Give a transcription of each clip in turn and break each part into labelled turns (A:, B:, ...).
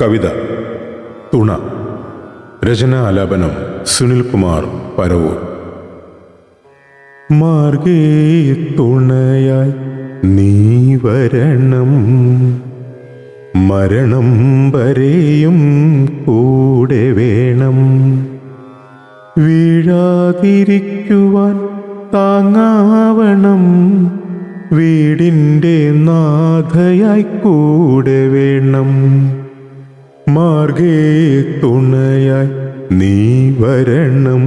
A: കവിത തുണ രചന ആലാപനം സുനിൽ കുമാർ പരവൂർ. മാർഗേ തുണയായി നീ വരണം മരണം വരെയും കൂടെ വേണം. വീഴാതിരിക്കുവാൻ താങ്ങാവണം വീടിന്റെ നാഥയായി കൂടെ വേണം. മാർഗേ തുണയായി നീ വരണം.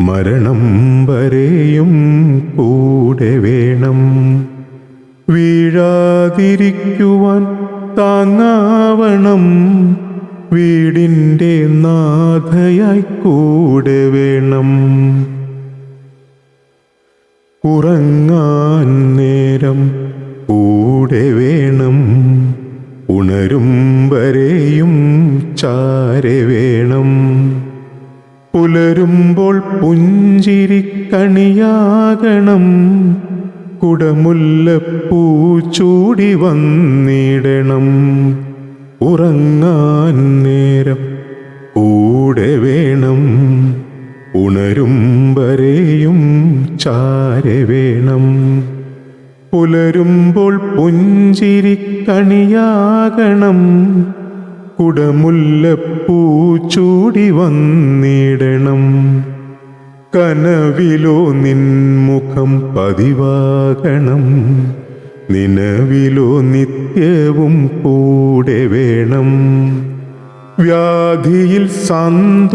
A: മരണം വരെയും കൂടെ വേണം. വീഴാതിരിക്കുവാൻ താങ്ങാവണം. വീടിന്റെ നാഥയായി കൂടെ വേണം. ഉറങ്ങാൻ നേരം കൂടെ വേണം. ഉണരും വരെയും ചാരെ വേണം. പുലരുമ്പോൾ പുഞ്ചിരിക്കണിയാകണം കുടമുല്ലപ്പൂ ചൂടി വന്നിടണം. ഉറങ്ങാൻ നേരം കൂടെ വേണം. ഉണരും വരെയും ചാരെ വേണം. പുലരുമ്പോൾ പുഞ്ചിരിക്കണിയാകണം. കുടമുല്ലപ്പൂ ചൂടി വന്നിടണം. കനവിലോ നിൻമുഖം പതിവാകണം. നിലവിലോ നിത്യവും കൂടെ വേണം. വ്യാധിയിൽ സാന്ത്വനമായിടണം.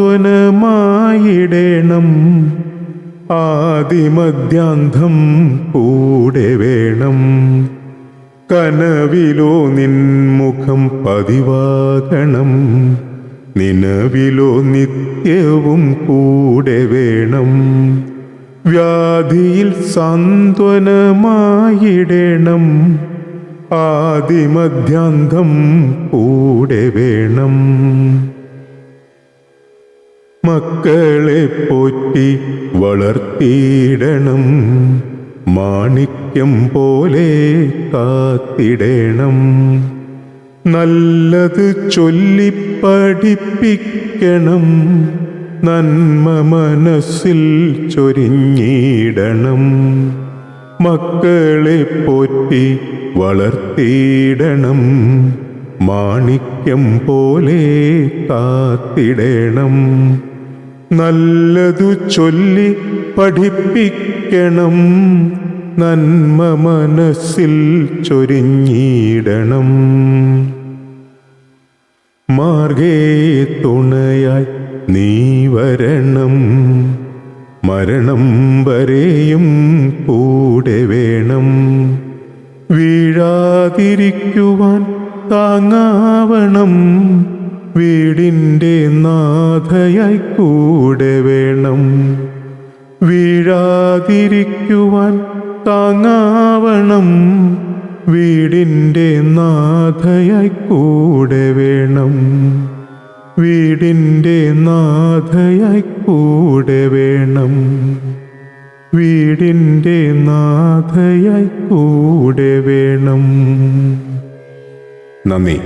A: ആദിമധ്യാന്തം കൂടെ വേണം. കനവിലോ നിൻമുഖം പതിവാകണം. നിലവിലോ നിത്യവും കൂടെ വേണം. വ്യാധിയിൽ സാന്ത്വനമായിടണം. ആദിമദ്യാന്തം കൂടെ വേണം. മക്കളെ പോറ്റി വളർത്തിയിടണം. മാണിക്യം പോലെ കാത്തിടണം. നല്ലത് ചൊല്ലി പഠിപ്പിക്കണം. നന്മ മനസ്സിൽ ചൊരിഞ്ഞിടണം. മക്കളെ പോറ്റി വളർത്തിയിടണം. മാണിക്യം പോലെ കാത്തിടണം. നല്ലതു ചൊല്ലി പഠിപ്പിക്കണം. നന്മ മനസ്സിൽ ചൊരിഞ്ഞിടണം. മാർഗേ തുണയായി നീ വരണം. മരണം വരെയും കൂടെ വേണം. വീഴാതിരിക്കുവാൻ താങ്ങാവണം. വീടിന്റെ നാഥയായി കൂടെ വേണം. വീഴാതിരിക്കുവാൻ താങ്ങാവണം. വീടിന്റെ നാഥയായി കൂടെ വേണം. വീടിന്റെ നാഥയായി കൂടെ വേണം. വീടിന്റെ നാഥയായി കൂടെ വേണം. നന്ദി.